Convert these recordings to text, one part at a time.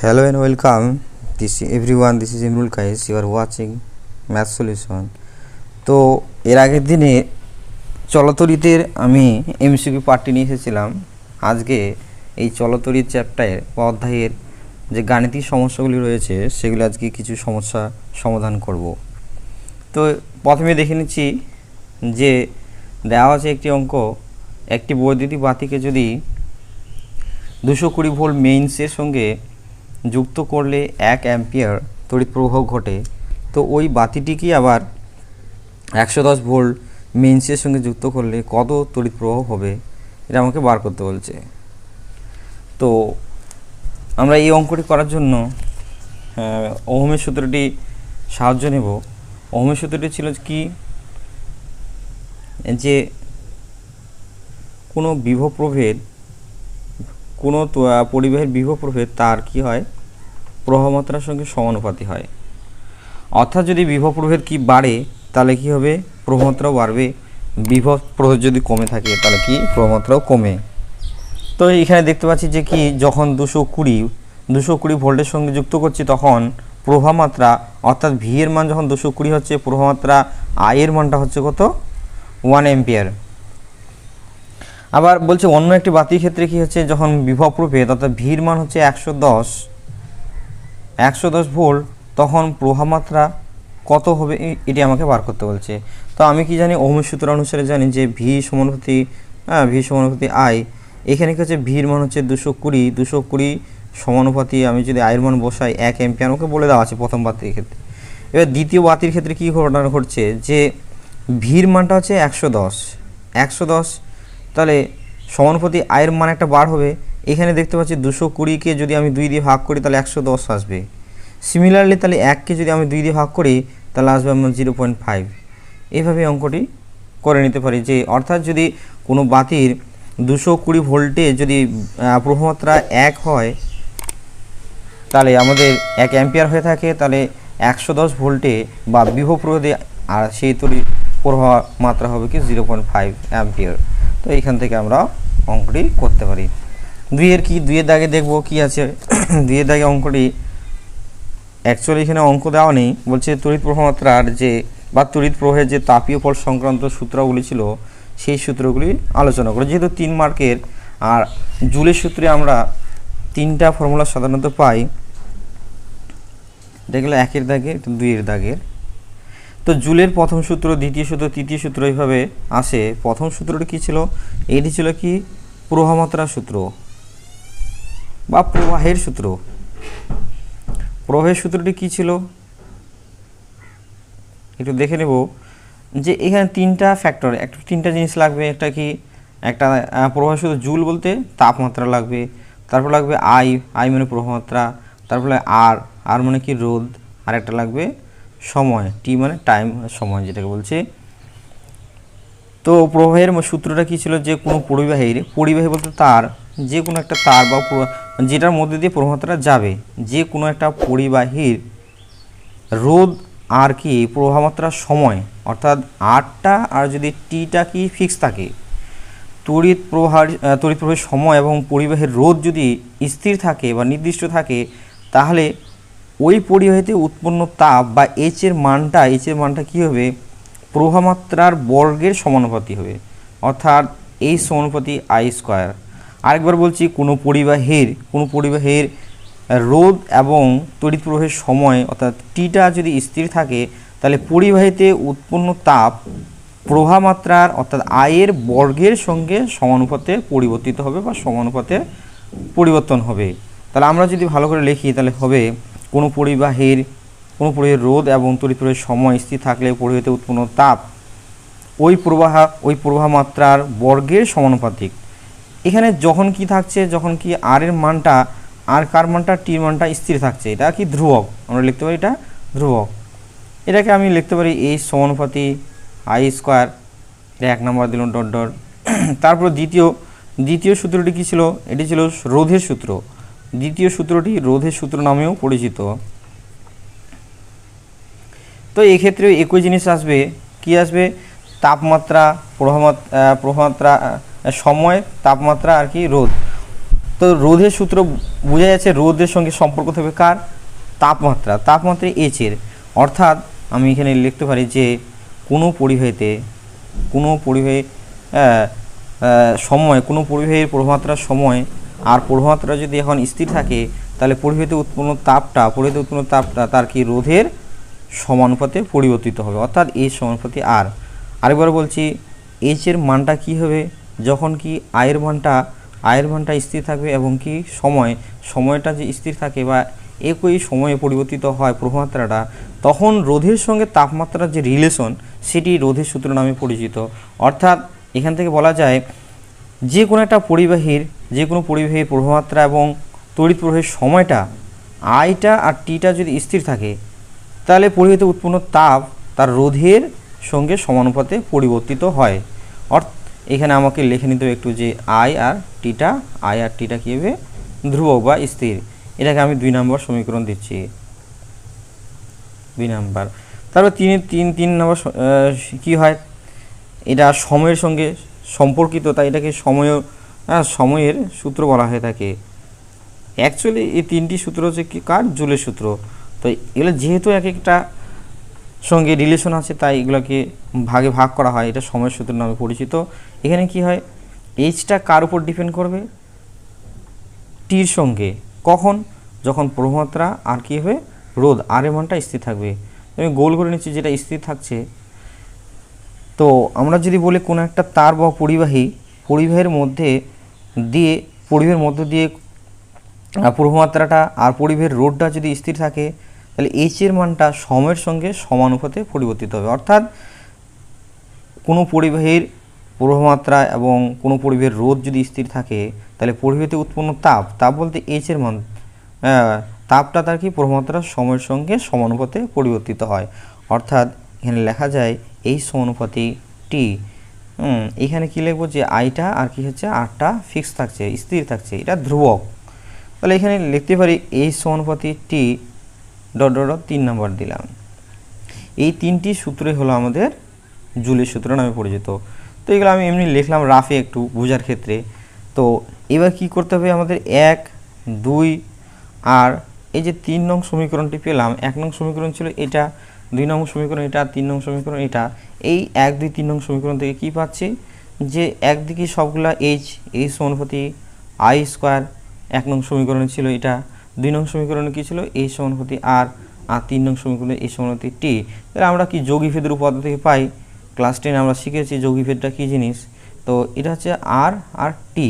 Hello and welcome. This everyone. This is Imrul Kais. You are watching Math Solution. তো এর আগের দিনে চলতরিতের আমি এমসিকিউ পার্টটি নিয়ে এসেছিলাম আজকে এই চলতরিত চ্যাপ্টারের অধ্যায়ের যে গাণিতিক সমস্যাগুলি রয়েছে, সেগুলি আজকে কিছু সমস্যা সমাধান করব তো প্রথমে দেখে নিচ্ছি যে দেওয়া আছে একটি অঙ্ক একটি বৈদ্যুতিক বাতিকে যদি দুশো কুড়ি ভোল্ট মেইনসের সঙ্গে যুক্ত করলে এক অ্যাম্পিয়ার তড়িৎ প্রবাহ ঘটে। তো ওই বাতিটিকে আবার একশো দশ ভোল্ট মেইনসের সঙ্গে যুক্ত করলে কত তড়িৎ প্রবাহ হবে? এটা আমাকে বার করতে বলছে। তো আমরা এই অঙ্কটি করার জন্য ওহমের সূত্রটি সাহায্য নেব। ওহমের সূত্রটি ছিল কি? যে কোনো বিভব প্রভেদ কোনো পরিবাহের বিভব প্রভেদ, তার কি হয়? প্রবাহমাত্রার সঙ্গে সমানুপাতি হয়। অর্থাৎ যদি বিভব প্রভেদ কি বাড়ে, তাহলে কি হবে? প্রবাহমাত্রাও বাড়বে। বিভব প্রভেদ যদি কমে থাকে, তাহলে কি? প্রবাহমাত্রাও কমে। তো এখানে দেখতে পাচ্ছি যে কি, যখন দুশো কুড়ি দুশো কুড়ি ভোল্টের সঙ্গে যুক্ত করছি, তখন প্রভামাত্রা অর্থাৎ ভি এর মান যখন দুশো কুড়ি হচ্ছে প্রভামাত্রা আই এর মানটা হচ্ছে কত? ওয়ান এম্পিয়ার আবার বলছে অন্য একটি বাতির ক্ষেত্রে কি হচ্ছে, যখন বিভব প্রভেদ অর্থাৎ ভির মান হচ্ছে একশো দশ একশো দশ ভোল্ট, তখন প্রভামাত্রা কত হবে এটি আমাকে বার করতে বলছে। তো আমি কি জানি, ওহমের সূত্র অনুসারে জানি যে ভি সমানুপাতি হ্যাঁ ভি সমানুপাতি আই এখানে কি হচ্ছে ভির মান হচ্ছে দুশো কুড়ি দুশো কুড়ি সমানুপাতি, আমি যদি আয়ের মান বসাই এক এম্পিয়ার আমাকে বলে দেওয়া আছে প্রথম বাতির ক্ষেত্রে। এবার দ্বিতীয় বাতির ক্ষেত্রে কী ঘটনা ঘটছে, যে ভির মানটা হচ্ছে একশো দশ একশো দশ তাহলে সমানুপাতি আয়ের মান একটা বার হবে। এখানে দেখতে পাচ্ছি দুশো কুড়িকে যদি আমি দুই দিয়ে ভাগ করি তাহলে একশো দশ আসবে। সিমিলারলি তাহলে এককে যদি আমি দুই দিয়ে ভাগ করি তাহলে আসবে আমার জিরো পয়েন্ট ফাইভ। এইভাবে অঙ্কটি করে নিতে পারি যে অর্থাৎ যদি কোনো বাতির দুশো কুড়ি ভোল্টে যদি আহ, প্রবাহমাত্রা এক হয় তাহলে আমাদের এক অ্যাম্পিয়ার হয়ে থাকে তাহলে একশো দশ ভোল্টে বা বিভব প্রভেদে আর সেই তরি প্রবাহ মাত্রা হবে কি জিরো পয়েন্ট ফাইভ অ্যাম্পিয়ার তো এইখান থেকে আমরা অঙ্কটি করতে পারি। দুইয়ের কি, দুইয়ের দাগে দেখব কি আছে? দুইয়ের দাগে অঙ্কটি অ্যাকচুয়ালি এখানে অঙ্ক দেওয়া নেই। বলছে তড়িৎ প্রবাহমাত্রার যে, বা তড়িৎ প্রবাহের যে তাপীয় ফল সংক্রান্ত সূত্রগুলি ছিল, সেই সূত্রগুলি আলোচনা করে। যেহেতু তিন মার্কের, আর জুলের সূত্রে আমরা তিনটা ফর্মুলা সাধারণত পাই, দেখলে একের দাগের দুইয়ের দাগের তো জুলের প্রথম সূত্র, দ্বিতীয় সূত্র, তৃতীয় সূত্র এইভাবে আসে। প্রথম সূত্রটি কী ছিল? এটি ছিল কি? প্রবাহমাত্রা সূত্র বা প্রবাহের সূত্র। প্রবাহের সূত্রটি কী ছিল? একটু দেখে নেব যে এখানে তিনটা ফ্যাক্টর একটা তিনটা জিনিস লাগবে, একটা কি? একটা প্রবাহের সূত্র জুল বলতে তাপমাত্রা লাগবে, তারপর লাগবে আই আই মানে প্রবাহমাত্রা তারপরে আর আর মানে কি রোদ আর একটা লাগবে সময় টি মানে টাইম সময় যেটাকে বলছে। তো প্রবাহের সূত্রটা কী ছিল? যে কোনো পরিবাহীর, পরিবাহী বলতে তার, যে কোনো একটা তার বা যেটার মধ্যে দিয়ে প্রবাহটা যাবে, যে কোনো একটা পরিবাহীর রোদ আর কি প্রবাহমাত্রার সময়, অর্থাৎ আরটা আর যদি টিটা কি ফিক্স থাকে, তড়িৎ প্রবাহের তড়িৎ প্রবাহের সময় এবং পরিবাহের রোধ যদি স্থির থাকে বা নির্দিষ্ট থাকে, তাহলে ওই পরিবাহীতে উৎপন্ন তাপ বা এইচ এর মানটা এইচ এর মানটা কী হবে? প্রবাহমাত্রার বর্গের সমানুপাতি হবে। অর্থাৎ এই সমানুপাতি আই স্কোয়ার আরেকবার বলছি, কোনো পরিবাহীর কোনো পরিবাহীর রোধ এবং তড়িৎ প্রবাহের সময়, অর্থাৎ টিটা যদি স্থির থাকে, তাহলে পরিবাহীতে উৎপন্ন তাপ প্রভামাত্রার অর্থাৎ আয়ের বর্গের সঙ্গে সমানুপাতে পরিবর্তিত হবে বা সমানুপাতে পরিবর্তন হবে। তাহলে আমরা যদি ভালো করে লিখি, তাহলে হবে কোনো পরিবাহীর কোনো পরিবাহীর রোধ এবং তড়িৎ সময় স্থির থাকলে পরিবাহীতে উৎপন্ন তাপ ওই প্রবাহ ওই প্রবাহ মাত্রার বর্গের সমানুপাতিক। এখানে যখন কি থাকছে, যখন কি আর এর মানটা আর কার মানটা টির মানটা স্থির থাকছে, এটা কি ধ্রুবক? আমরা লিখতে পারি এটা ধ্রুবক। এটাকে আমি লিখতে পারি এই সমানুপাতি আই স্কোয়ার এটা এক নম্বর দিলাম ডট ডট। তারপর দ্বিতীয় দ্বিতীয় সূত্রটি কী ছিল? এটি ছিল রোধের সূত্র। দ্বিতীয় সূত্রটি রোধের সূত্র নামেও পরিচিত। তো এক্ষেত্রে একই জিনিস আসবে। কি আসবে? তাপমাত্রা প্রভামাত্রা প্রভামাত্রা সময়, তাপমাত্রা আর কি রোধ। তো রোধের সূত্র বোঝা যাচ্ছে রোদের সঙ্গে সম্পর্ক থাকবে কার? তাপমাত্রা। তাপমাত্রা এচের অর্থাৎ আমি এখানে লিখতে পারি যে কোনো পরিবাহীতে, কোনো পরিবাহী সময়, কোনো পরিবাহীর প্রভাবমাত্রার সময় আর প্রভাবমাত্রা যদি এখন স্থির থাকে, তাহলে পরিবাহীতে উৎপন্ন তাপটা পরিবাহীতে উৎপন্ন তাপটা তার কি রোধের সমানুপাতে পরিবর্তিত হবে। অর্থাৎ এই সমানুপাতে আর আরেকবার বলছি এইচ এর মানটা কি হবে? যখন কি আয়ের মানটা আয়ের মানটা স্থির থাকবে এবং কি সময়, সময়টা যে স্থির থাকে বা একই সময়ে পরিবর্তিত হয় প্রভাবমাত্রাটা তখন রোধের সঙ্গে তাপমাত্রার যে রিলেশন সেটি রোধের সূত্র নামে পরিচিত। অর্থাৎ এখান থেকে বলা যায় যে কোনো একটা পরিবাহীর, যে কোনো পরিবাহীর প্রভাবমাত্রা এবং তড়িৎ প্রবাহের সময়টা, আইটা আর টিটা যদি স্থির থাকে, তাহলে পরিবাহীতে উৎপন্ন তাপ তার রোধের সঙ্গে সমানুপাতে পরিবর্তিত হয়। অর্থ, এখানে আমাকে লিখে নিতে হবে একটু যে আই আর টিটা, আই আর টিটা কী হবে? ধ্রুবক বা স্থির। এটাকে আমি দুই নম্বর সমীকরণ দিচ্ছি। দুই নাম্বার। তারপর তিন তিন তিন নম্বর কি হয়? এটা সময়ের সঙ্গে সম্পর্কিত তাই এটাকে সময় হ্যাঁ, সময়ের সূত্র বলা হয়ে থাকে। অ্যাকচুয়ালি এই তিনটি সূত্র হচ্ছে কি কার? জুলের সূত্র। তো এগুলো যেহেতু এক একটা সঙ্গে রিলেশন আছে তাই এগুলোকে ভাগে ভাগ করা হয়। এটা সময়ের সূত্র নামে পরিচিত। এখানে কি হয়? এইচটা কার উপর ডিপেন্ড করবে? টির সঙ্গে। কখন? যখন প্রভাবমাত্রা আর কি হবে? রোধ। আর এর মানটা স্থির থাকবে। আমি গোল করে নিচ্ছি যেটা স্থির থাকছে তো আমরা যদি বলি কোনো একটা তার বা পরিবাহী পরিবাহের মধ্যে দিয়ে পরিবাহের মধ্য দিয়ে আহ, প্রভাবমাত্রাটা আর পরিবাহের রোধটা যদি স্থির থাকে তাহলে এইচ এর মানটা সময়ের সঙ্গে সমানুপাতে পরিবর্তিত হবে। অর্থাৎ কোনো পরিবাহীর প্রভাবমাত্রা এবং কোনো পরিবাহের রোধ যদি স্থির থাকে তাহলে পরিবাহীতে উৎপন্ন তাপ তাপ বলতে এইচ এর মান তাপটা তার কি? প্রভাবমাত্রার সময়ের সঙ্গে সমানুপাতে পরিবর্তিত হয়। অর্থাৎ এখানে লেখা যায় এই সমানুপাতি টি এখানে কি লিখব যে আইটা আর কি হচ্ছে আরটা ফিক্স থাকছে, স্থির থাকছে, এটা ধ্রুবক। তাহলে এখানে লিখতে পারি এই সমানুপাতি টি ডট ডট ডট তিন নম্বর দিলাম। এই তিনটি সূত্রই হলো আমাদের জুলের সূত্র নামে পরিচিত। তো এগুলো আমি এমনি লিখলাম রাফে একটু বোঝার ক্ষেত্রে। তো এবার কি করতে হবে আমাদের এক, দুই আর এই যে তিন নং সমীকরণটি পেলাম, এক নং সমীকরণ ছিল এটা। দুই নং সমীকরণ এটা, তিন নং সমীকরণ এটা, এই এক, দুই, তিন নং সমীকরণ থেকে কি পাচ্ছি? যে একদিকে সবগুলা এইচ এইচ সমানুপাতি আই স্কোয়ার এক নং সমীকরণে ছিল এটা, দুই নং সমীকরণে কী ছিল? এই সমানুপাতি আর আর তিন নং সমীকরণে এই সমানুপাতি টি তাহলে আমরা কি যৌগিভেদের উপাদান থেকে পাই? ক্লাস টেনে আমরা শিখেছি যৌগিভেদটা কী জিনিস? তো এটা হচ্ছে আর আর টি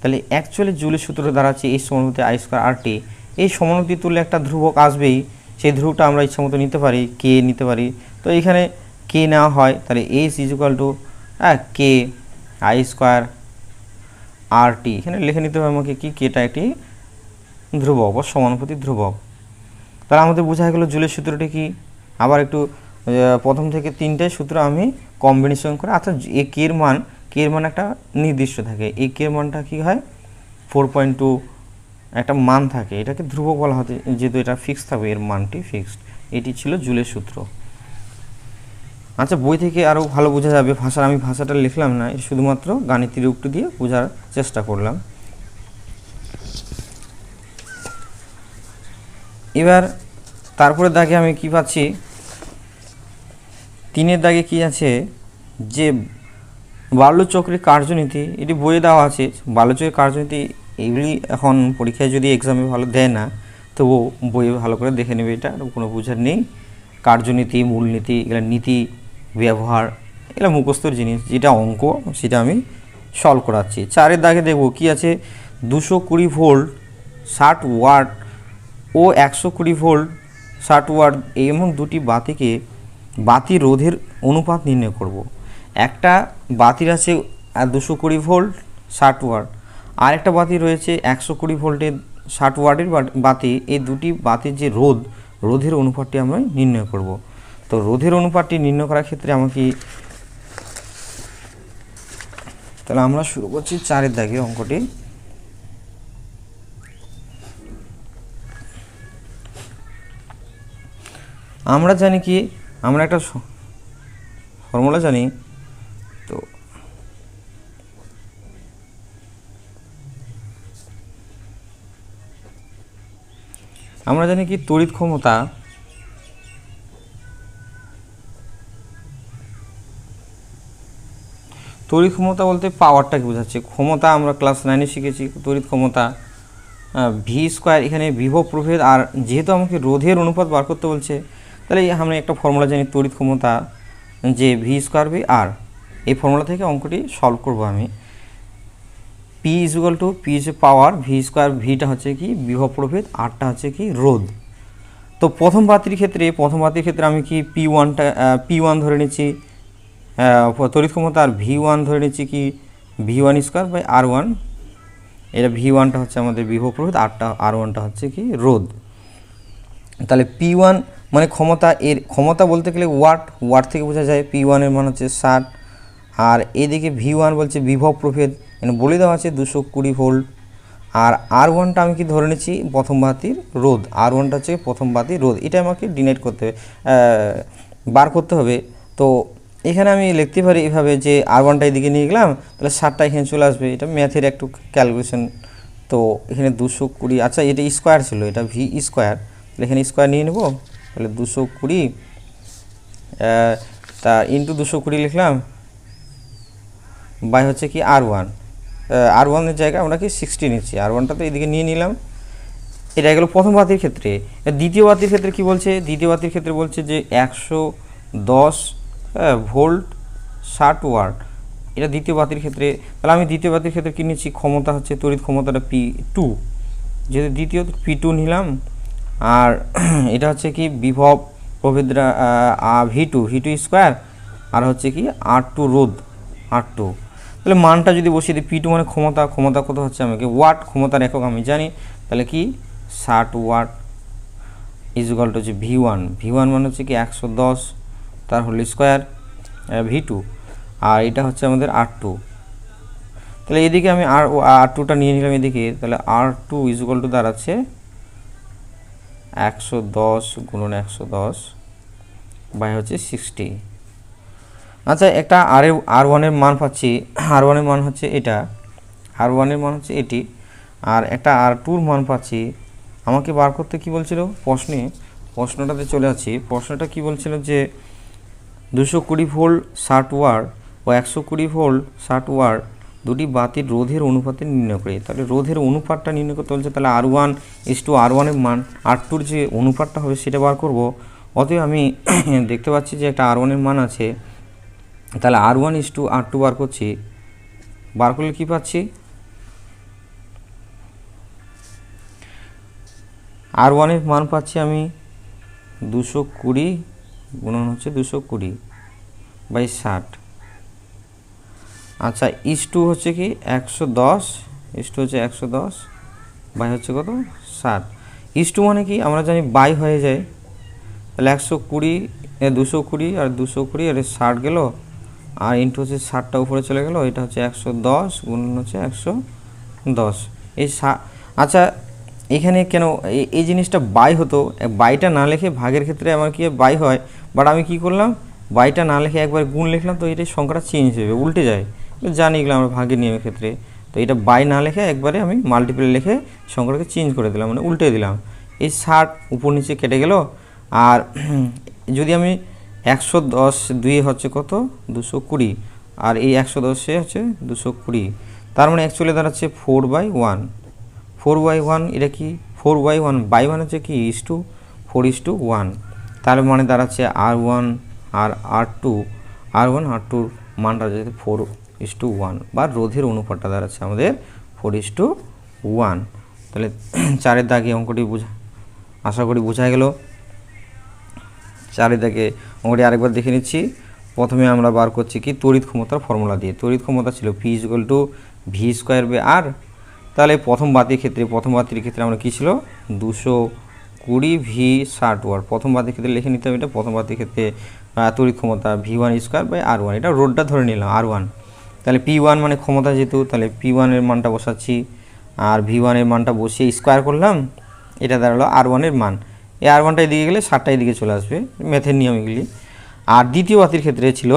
তাহলে অ্যাকচুয়ালি জুলের সূত্র দাঁড়াচ্ছে এই সমানুপাতি আই স্কোয়ার আর টি এই সমানুপাতি তুললে একটা ধ্রুবক আসবেই। সেই ধ্রুবটা আমরা ইচ্ছা মতো নিতে পারি কে নিতে পারি। তো এখানে কে নেওয়া হয়, তাহলে এইচ ইজ ইকুয়াল টু হ্যাঁ কে আই স্কোয়ার আর টি এখানে লিখে নিতে হবে আমাকে কি? কেটা একটি ধ্রুবক বা সমানুপাতি ধ্রুবক। তাহলে আমাদের বোঝা গেল জুলের সূত্রটি কি? আবার একটু প্রথম থেকে তিনটে সূত্র আমি কম্বিনেশন করে অর্থাৎ এ কের মান কের মান একটা নির্দিষ্ট থাকে। এই কের মানটা কি হয়? ফোর পয়েন্ট টু একটা মান থাকে, এটাকে ধ্রুবক বলা হতে, যেহেতু এটা ফিক্স থাকবে, এর মানটি ফিক্সড এটি ছিল জুলের সূত্র। আচ্ছা বই থেকে আরও ভালো বোঝা যাবে, ভাষার, আমি ভাষাটা লিখলাম না শুধুমাত্র গাণিতিক রূপটি দিয়ে বোঝার চেষ্টা করলাম। এবার তারপরে দাগে আমি কি পাচ্ছি? তিনের দাগে কি আছে? যে বাল্যচক্রের কার্যনীতি, এটি বইয়ে দেওয়া আছে, বাল্যচক্রের কার্যনীতি এগুলি এখন পরীক্ষায় যদি এক্সামে ভালো দেয় না, তবু বইয়ে ভালো করে দেখে নেবে এটা কোনো বোঝার নেই। কার্যনীতি, মূলনীতি, এগুলো নীতি, ব্যবহার, এগুলো মুখস্থর জিনিস, যেটা অঙ্ক, সেটা আমি সলভ করাচ্ছি। চারের দাগে দেখব কি আছে, দুশো কুড়ি ভোল্ট, ষাট ওয়াট ও একশো কুড়ি ভোল্ট, ষাট ওয়াট এমন দুটি বাতিকে বাতি রোধের অনুপাত নির্ণয় করব। একটা বাতির আছে দুশো কুড়ি ভোল্ট, ষাট ওয়াট। আর একটা বাতি রয়েছে একশো কুড়ি ভোল্টের ষাট ওয়াটের বাতি। এই দুটি বাতির যে রোধ, রোধের অনুপাতটি আমরা নির্ণয় করব। তো রোধের অনুপাতটি নির্ণয় করার ক্ষেত্রে আমাকে তাহলে আমরা শুরু করছি চারের দাগে অঙ্কটি। আমরা জানি কি? আমরা একটা ফর্মুলা জানি আমরা জানি কি তড়িৎ ক্ষমতা তড়িৎ ক্ষমতা বলতে পাওয়ারটাকে বোঝাচ্ছে? ক্ষমতা আমরা ক্লাস নাইনে শিখেছি, তড়িৎ ক্ষমতা ভি স্কোয়ার এখানে বিভব প্রভেদ, আর যেহেতু আমাকে রোধের অনুপাত বার করতে বলছে, তাহলে আমরা একটা ফর্মুলা জানি, তড়িৎ ক্ষমতা, যে ভি স্কোয়ার বি আর এই ফর্মুলা থেকে অঙ্কটি সলভ করব আমি। পি ইজুয়াল টু পি হচ্ছে পাওয়ার ভি স্কোয়ার ভিটা হচ্ছে কি বিভব প্রভেদ আরটা হচ্ছে কি রোধ। তো প্রথম বাতির ক্ষেত্রে, প্রথম বাতির ক্ষেত্রে আমি কি পি ওয়ানটা পি ওয়ান ধরে নিচ্ছি তড়িৎ ক্ষমতা আর ভি ওয়ান ধরে নিচ্ছি কি V one square by R one এটা ভি ওয়ানটা হচ্ছে আমাদের বিভব প্রভেদ আরটা আর ওয়ানটা হচ্ছে কি রোধ। তাহলে পি ওয়ান মানে ক্ষমতা, এর ক্ষমতা বলতে গেলে ওয়াট ওয়াট থেকে বোঝা যায় পি ওয়ানের মান হচ্ছে ষাট, আর এদিকে ভি ওয়ান বলছে বিভব প্রভেদ এখানে বলে দেওয়া আছে দুশো কুড়ি ভোল্ট। আর আর ওয়ানটা আমি কি ধরে নিচ্ছি? প্রথম বাতির রোধ। আর ওয়ানটা হচ্ছে প্রথম বাতির রোধ। এটা আমাকে ডিনাইট করতে হবে বার করতে হবে। তো এখানে আমি লিখতে পারি এভাবে যে আর ওয়ানটা এদিকে নিয়ে গেলাম, তাহলে ষাটটা এখানে চলে আসবে। এটা ম্যাথের একটু ক্যালকুলেশন তো এখানে দুশো কুড়ি আচ্ছা এটা স্কোয়ার ছিল, এটা ভি স্কোয়ার তাহলে এখানে স্কোয়ার নিয়ে নেব। তাহলে দুশো কুড়ি তা ইন্টু দুশো কুড়ি লিখলাম বাই হচ্ছে কি আর ওয়ান আর ওয়ানের জায়গায় আমরা কি সিক্সটি নিচ্ছি। আর ওয়ানটা তো এদিকে নিয়ে নিলাম। এটা গেল প্রথম বাতির ক্ষেত্রে। দ্বিতীয় বাতির ক্ষেত্রে কি বলছে? দ্বিতীয় বাতির ক্ষেত্রে বলছে যে একশো দশ ভোল্ট ষাট ওয়াট। এটা দ্বিতীয় বাতির ক্ষেত্রে। তাহলে আমি দ্বিতীয় বাতির ক্ষেত্রে কী নিচ্ছি? ক্ষমতা হচ্ছে তড়িৎ ক্ষমতাটা পি টু যেহেতু দ্বিতীয় পি টু নিলাম, আর এটা হচ্ছে কি বিভব প্রভেদরা V two V two square আর হচ্ছে কি আর টু রোদ আর টু তাহলে মানটা যদি বসিয়ে দিই পি টু মানে ক্ষমতা ক্ষমতা কত হচ্ছে আমাকে? ওয়াট ক্ষমতার একক, আমি জানি। তাহলে কি? ষাট ওয়াট ইজুগাল টু হচ্ছে ভি ওয়ান ভি ওয়ান মানে হচ্ছে কি একশো দশ, তার হোল স্কোয়ার ভি টু আর এটা হচ্ছে আমাদের আর টু তাহলে এদিকে আমি আর আর টুটা নিয়ে নিলাম এদিকে। তাহলে আর টু ইজুগাল টু দাঁড়াচ্ছে একশো দশ গুণন একশো দশ বাই হচ্ছে সিক্সটি আচ্ছা একটা আর আর ওয়ানের মান পাচ্ছি। আর ওয়ানের মান হচ্ছে এটা। আর ওয়ানের মান হচ্ছে এটি। আর একটা আর টুর মান পাচ্ছি। আমাকে বার করতে কি বলছিল? প্রশ্নে, প্রশ্নটাতে চলে আছি প্রশ্নটা কি বলছিল যে দুশো কুড়ি ভোল্ট ষাট ওয়ার ও একশো কুড়ি ভোল্ট ষাট ওয়ার দুটি বাতির রোধের অনুপাতে নির্ণয় করে। তাহলে রোধের অনুপাতটা নির্ণয় করতে বলছে, তাহলে আর ওয়ান ইস টু আর ওয়ানের মান আর টুর যে অনুপাতটা হবে সেটা বার করব। অতএব আমি দেখতে পাচ্ছি যে একটা আর ওয়ানের মান আছে। তাহলে R one is to R two বার করছি। বার করলে কী পাচ্ছি? আর ওয়ানের মান পাচ্ছি আমি দুশো কুড়ি গুণন হচ্ছে দুশো কুড়ি বাই ষাট। আচ্ছা ইস টু হচ্ছে কি একশো দশ ইস টু হচ্ছে একশো দশ, বাই হচ্ছে কত? ষাট। ইস টু মানে কি? আমরা জানি বাই হয়ে যায়। তাহলে একশো কুড়ি দুশো কুড়ি আর দুশো কুড়ি আর ষাট গেল। আর ইন্টু হচ্ছে ষাটটা উপরে চলে গেল, এটা হচ্ছে একশো দশ গুণ হচ্ছে একশো দশ। এই আচ্ছা এখানে কেন এই- জিনিসটা বাই হতো? বাইটা না লিখে ভাগের ক্ষেত্রে আমার কি বাই হয়? বাট আমি কি করলাম? বাইটা না লিখে একবার গুণ লিখলাম, তো এটাই সংখ্যাটা চেঞ্জ হবে উল্টে যায়। জানি এগুলো আমরা ভাগের নিয়মের ক্ষেত্রে। তো এটা বাই না লেখে একবারে আমি মাল্টিপ্লাই লিখে সংখ্যাটাকে চেঞ্জ করে দিলাম মানে উল্টে দিলাম। এই ষাট উপর নিচে কেটে গেল। আর যদি আমি একশো দশ দুই হচ্ছে কত? দুশো কুড়ি। আর এই একশো দশে হচ্ছে দুশো কুড়ি। তার মানে অ্যাকচুয়ালি দাঁড়াচ্ছে four by one four by one এটা কি? Four by one by one হচ্ছে কি? Is to four is to one তার মানে দাঁড়াচ্ছে আর ওয়ান আর R two R one R টুর মানটা যাচ্ছে ফোর ইস টু ওয়ান বা রোধের অনুপাতটা দাঁড়াচ্ছে আমাদের ফোর ইস টু ওয়ান তাহলে চারের দাগে অঙ্কটি বোঝা আশা করি বোঝা গেল। চারিদিকে অঙ্কটি আরেকবার দেখে নিচ্ছি। প্রথমে আমরা বার করছি কি? তড়িৎ ক্ষমতার ফর্মুলা দিয়ে। তড়িৎ ক্ষমতা ছিল P equal to V square by R তাহলে প্রথম বাতির ক্ষেত্রে, প্রথম বাতির ক্ষেত্রে আমরা কী ছিল? দুশো কুড়ি ভি ষাট ওয়ার প্রথম বাতির ক্ষেত্রে লিখে নিতে হবে এটা। প্রথম বাতির ক্ষেত্রে তড়িৎ ক্ষমতা V one square by R one এটা রোডটা ধরে নিলাম আর ওয়ান তাহলে পি ওয়ান মানে ক্ষমতা যেহেতু, তাহলে পি ওয়ানের মানটা বসাচ্ছি। আর ভি ওয়ানের মানটা বসিয়ে স্কোয়ার করলাম। এটা দাঁড়াল আর ওয়ানের মান। এই আর ওয়ানটা এদিকে গেলে, ষাটটা এদিকে চলে আসবে ম্যাথের নিয়ম এগুলি। আর দ্বিতীয় বাতির ক্ষেত্রে ছিল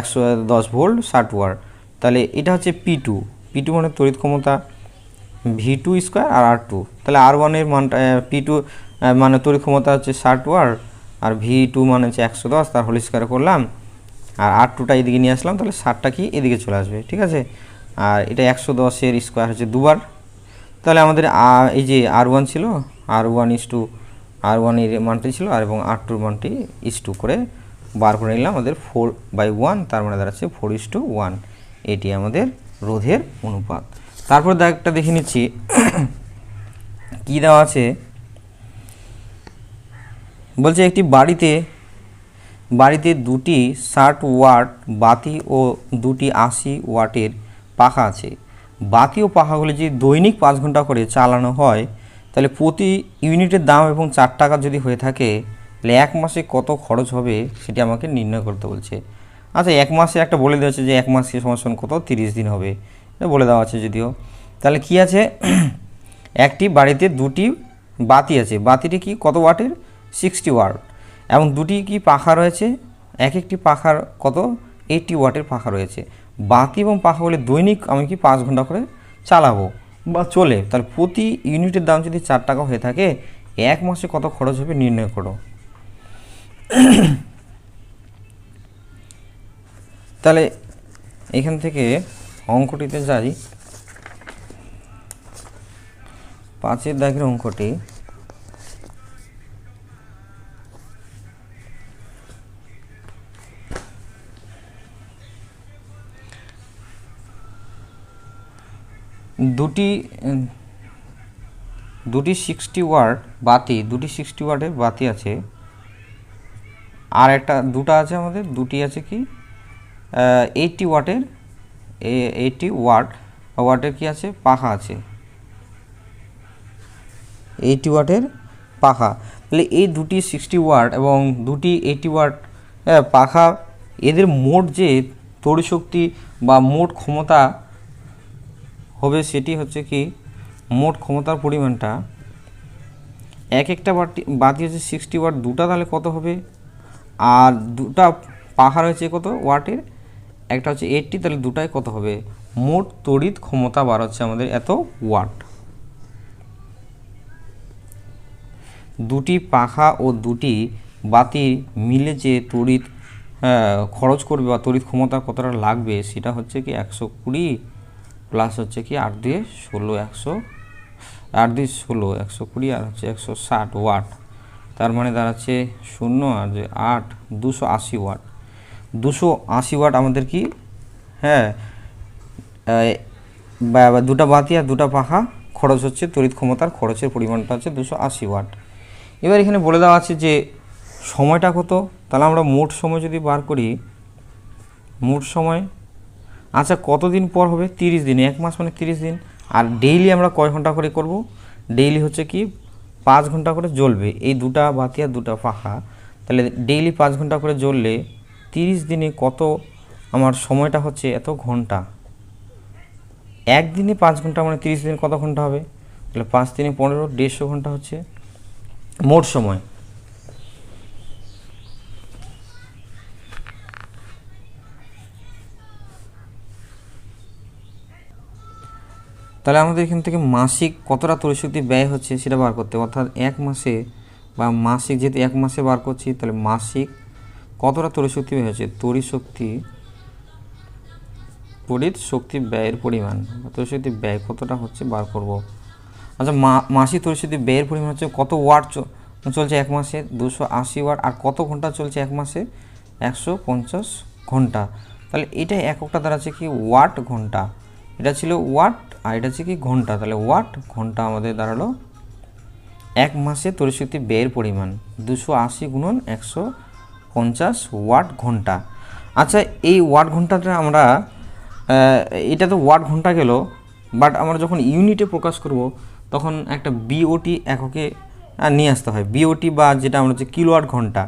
একশো, দশ ভোল্ট, ষাট ওয়ার তাহলে এটা হচ্ছে পি টু পি টু মানে তড়িৎ ক্ষমতা V two square R R two তাহলে আর ওয়ানের মানটা পি টু মানে তড়িৎ ক্ষমতা হচ্ছে ষাট ওয়ার আর ভি টু মানে হচ্ছে একশো দশ, তার হোল স্কোয়ার করলাম। আর আর টুটা এদিকে নিয়ে আসলাম, তাহলে ষাটটা কি এদিকে চলে আসবে, ঠিক আছে? আর এটা একশো দশের স্কোয়ার হচ্ছে দুবার। তাহলে আমাদের এই যে আর ওয়ান ছিল আর ওয়ান ইস টু আর ওয়ানের মানটি ছিল আর এবং আর টুর মানটি ইস টু করে বার করে নিলাম আমাদের ফোর বাই ওয়ান তার মানে দাঁড়াচ্ছে ফোর ইস টু ওয়ান এটি আমাদের রোধের অনুপাত। তারপর একটা দেখে নিচ্ছি। কী দেওয়া আছে? বলছে একটি বাড়িতে বাড়িতে দুটি ষাট ওয়াট, বাতি ও দুটি আশি ওয়াটের পাখা আছে। বাতি ও পাখাগুলি যদি দৈনিক পাঁচ ঘণ্টা করে চালানো হয় তাহলে প্রতি ইউনিটের দাম এবং চার টাকা যদি হয়ে থাকে, তাহলে এক মাসে কত খরচ হবে সেটি আমাকে নির্ণয় করতে বলছে। আচ্ছা এক মাসে একটা বলে দেওয়া আছে যে এক মাসে সমান কত? তিরিশ দিন হবে। এটা বলে দেওয়া আছে যদিও। তাহলে কি আছে? একটি বাড়িতে দুটি বাতি আছে। বাতিটি কি? কত ওয়াটের? Sixty watt. এবং দুটি কি পাখা রয়েছে? এক একটি পাখার কত? এইটটি ওয়াটের পাখা রয়েছে। বাতি এবং পাখা পাখাগুলি দৈনিক আমি কি পাঁচ ঘণ্টা করে চালাবো? বা চলে, তাহলে প্রতি ইউনিটের দাম যদি চার টাকা হয়ে থাকে, এক মাসে কত খরচ হবে নির্ণয় করো। তাহলে এখান থেকে অঙ্কটিতে যাই। পাঁচের দাগের অঙ্কটি দুটি দুটি সিক্সটি ওয়াট বাতি দুটি সিক্সটি ওয়াটের বাতি আছে। আর একটা দুটা আছে আমাদের দুটি আছে কি? এইটটি ওয়াটের এইটটি ওয়াট ওয়াটের কি আছে? পাখা আছে। এইটটি ওয়াটের পাখা। তাহলে এই দুটি সিক্সটি ওয়াট এবং দুটি এইটটি ওয়াট আহ, পাখা এদের মোট যে তড়িশক্তি বা মোট ক্ষমতা হবে সেটি হচ্ছে কি, মোট ক্ষমতার পরিমাণটা এক একটা বাতি বাতি হচ্ছে সিক্সটি ওয়াট দুটা, তাহলে কত হবে? আর দুটা পাখা রয়েছে কত ওয়াটের? একটা হচ্ছে এইটটি তাহলে দুটাই কত হবে? মোট তড়িৎ ক্ষমতা বার হচ্ছে আমাদের এত ওয়াট দুটি পাখা ও দুটি বাতি মিলে যে তড়িৎ খরচ করবে বা তড়িৎ ক্ষমতা কতটা লাগবে, সেটা হচ্ছে কি একশো কুড়ি প্লাস হচ্ছে কি আট দিয়ে ষোলো, একশো, আট দিয়ে ষোলো, একশো কুড়ি আর হচ্ছে একশো ষাট ওয়াট। তার মানে দাঁড়াচ্ছে শূন্য আর যে আট, দুশো আশি ওয়াট। দুশো আশি ওয়াট আমাদের কি? হ্যাঁ দুটা বাতি আর দুটা পাখা খরচ হচ্ছে, তড়িৎ ক্ষমতার খরচের পরিমাণটা হচ্ছে দুশো আশি ওয়াট। এবার এখানে বলে দেওয়া আছে যে সময়টা কত? তাহলে আমরা মোট সময় যদি বার করি, মোট সময় আচ্ছা কতদিন পর হবে? তিরিশ দিন, এক মাস মানে তিরিশ দিন। আর ডেইলি আমরা কয় ঘণ্টা করে করব? ডেইলি হচ্ছে কি, পাঁচ ঘণ্টা করে জ্বলবে। এই দুটা বাতি আর দুটা পাখা তাহলে ডেইলি পাঁচ ঘণ্টা করে জ্বললে তিরিশ দিনে কত আমার সময়টা হচ্ছে এত ঘণ্টা? একদিনে পাঁচ ঘণ্টা মানে তিরিশ দিন কত ঘণ্টা হবে? তাহলে পাঁচ দিনে পনেরো, দেড়শো ঘণ্টা হচ্ছে মোট সময়। তাহলে আমাদের এখান থেকে মাসিক কতটা তড়িৎশক্তি ব্যয় হচ্ছে সেটা বার করতে অর্থাৎ এক মাসে বা মাসিক যেহেতু এক মাসে বার করছি, তাহলে মাসিক কতটা তড়িৎশক্তি ব্যয় হচ্ছে? তড়িৎশক্তি তড়িৎ শক্তি ব্যয়ের পরিমাণ। বা তড়িৎশক্তি ব্যয় কতটা হচ্ছে বার করব। আচ্ছা মাসিক তড়িৎশক্তি ব্যয়ের পরিমাণ হচ্ছে কত ওয়াট চলছে এক মাসে? দুশো আশি ওয়াট। আর কত ঘণ্টা চলছে এক মাসে? একশো পঞ্চাশ ঘণ্টা। তাহলে এটা এককটা দাঁড়াচ্ছে কি ওয়াট ঘণ্টা? এটা ছিল ওয়াট আর এটা হচ্ছে কি ঘণ্টা? তাহলে ওয়াট ঘণ্টা আমাদের দাঁড়াল এক মাসে তড়িৎশক্তি ব্যয়ের পরিমাণ দুশো আশি গুণন একশো পঞ্চাশ ওয়াট ঘণ্টা। আচ্ছা এই ওয়াট ঘন্টাটা আমরা এটা তো ওয়াট ঘণ্টা গেল বাট আমরা যখন ইউনিটে প্রকাশ করব, তখন একটা বিওটি এককে নিয়ে আসতে হয়। বিওটি বা যেটা আমরা হচ্ছে কিলোওয়াট ঘণ্টা।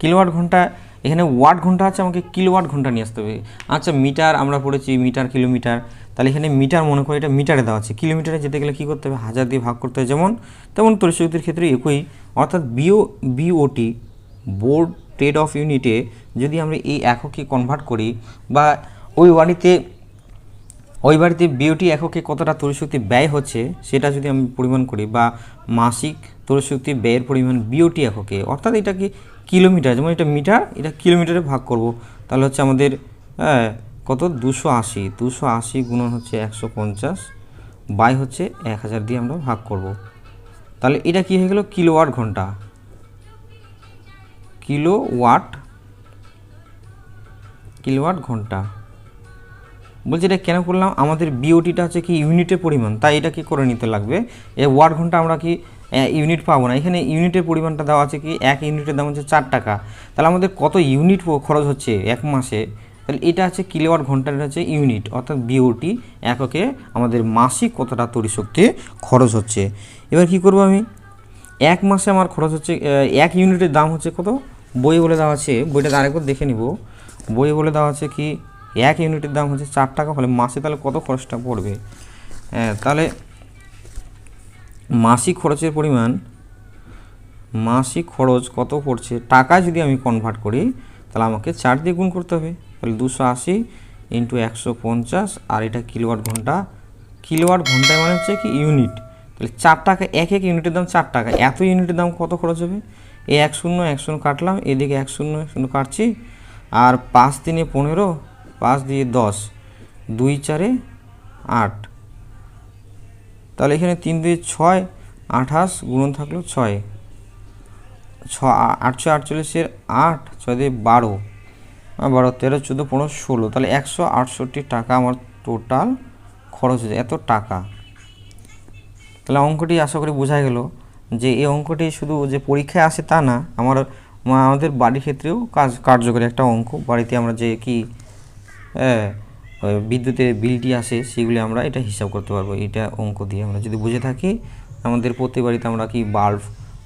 কিলোওয়াট ঘণ্টা, এখানে ওয়াট ঘণ্টা আছে, আমাকে কিলোওয়াট ঘণ্টা নিয়ে আসতে হবে। আচ্ছা মিটার, আমরা পড়েছি মিটার কিলোমিটার তাহলে এখানে মিটার মনে করি এটা মিটারে দেওয়া আছে। কিলোমিটারে যেতে গেলে কী করতে হবে? হাজার দিয়ে ভাগ করতে হয় যেমন তেমন তড়িৎশক্তির ক্ষেত্রে একই। অর্থাৎ BO BOT board trade of ইউনিটে যদি আমরা এই এককে কনভার্ট করি বা ওই বাড়িতে ওই বাড়িতে বিওটি এককে কতটা তড়িৎশক্তি ব্যয় হচ্ছে সেটা যদি আমি পরিমাণ করি বা মাসিক তড়িৎশক্তি ব্যয়ের পরিমাণ বিওটি এককে অর্থাৎ এটা কি কিলোমিটার? যেমন এটা মিটার এটা কিলোমিটারে ভাগ করব। তাহলে হচ্ছে আমাদের হ্যাঁ, কত? দুশো আশি। দুশো আশি গুণন হচ্ছে একশো পঞ্চাশ। বাই হচ্ছে এক হাজার দিয়ে আমরা ভাগ করব। তাহলে এটা কি হয়ে গেল? কিলোওয়াট ঘণ্টা। কিলো ওয়াট কিলোওয়াট ঘণ্টা। বলছি এটা কেন করলাম? আমাদের বিওটিটা হচ্ছে কি ইউনিটের পরিমাণ। তাই এটা কি করে নিতে লাগবে? এ ওয়াট ঘণ্টা আমরা কি ইউনিট পাবো না। এখানে ইউনিটের পরিমাণটা দেওয়া আছে কি, এক ইউনিটের দাম হচ্ছে চার টাকা। তাহলে আমাদের কত ইউনিট খরচ হচ্ছে এক মাসে? তাহলে এটা হচ্ছে কিলোওয়াট ঘণ্টার হচ্ছে ইউনিট, অর্থাৎ বিওটি এককে আমাদের মাসিক কতটা তড়িৎশক্তি খরচ হচ্ছে। এবার কি করব আমি? এক মাসে আমার খরচ হচ্ছে এক ইউনিটের দাম হচ্ছে কত? বই বলে দেওয়া আছে, বইটা আরেকবার দেখে নিব। বই বলে দেওয়া আছে কি, এক ইউনিটের দাম হচ্ছে চার টাকা, ফলে মাসে তাহলে কত খরচটা পড়বে? হ্যাঁ তাহলে মাসিক খরচের পরিমাণ, মাসিক খরচ কত পড়ছে, টাকা যদি আমি কনভার্ট করি, তাহলে আমাকে চার দিয়ে গুণ করতে হবে। তাহলে দুশো আশি ইন্টু একশো পঞ্চাশ, আর এটা কিলোওয়াট ঘণ্টা। কিলোওয়াট ঘন্টায় মানে হচ্ছে কি ইউনিট তাহলে চার টাকা, এক এক ইউনিটের দাম চার টাকা। এত ইউনিটের দাম কত খরচ হবে? এই এক শূন্য এক শূন্য কাটলাম, এদিকে এক শূন্য শূন্য কাটছি। আর পাঁচ তিনে পনেরো, পাঁচ দিয়ে দশ, দুই চারে আট। তাহলে এখানে তিন দুই ছয়, আঠাশ গুণন থাকল ছয়। ছ, আটশো আটচল্লিশের আট, ছয় দিয়ে বারো। বারো, তেরো, চোদ্দ, পনেরো, ষোলো। তাহলে একশো আটষট্টি টাকা আমার টোটাল খরচ হয়েছে এত টাকা। তাহলে অঙ্কটি আশা করি বোঝা গেল যে এই অঙ্কটি শুধু যে পরীক্ষায় আসে তা না, আমার আমাদের বাড়ির ক্ষেত্রেও কাজ, কার্যকরী একটা অঙ্ক। বাড়িতে আমরা যে কি বিদ্যুতের বিলটি আসে, সেগুলি আমরা এটা হিসাব করতে পারব। এটা অঙ্ক দিয়ে আমরা যদি বুঝে থাকি, আমাদের প্রতি বাড়িতে আমরা কি বাল্ব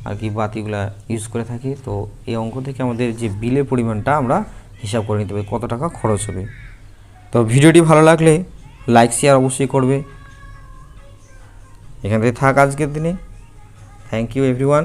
আর কি বাতিগুলা ইউজ করে থাকি, তো এই অঙ্ক থেকে আমাদের যে বিলের পরিমাণটা আমরা হিসাব করে নিতে হবে কত টাকা খরচ হবে। তো ভিডিওটি ভালো লাগলে লাইক শেয়ার অবশ্যই করবে। এখান থেকে থাক আজকের দিনে। Thank you everyone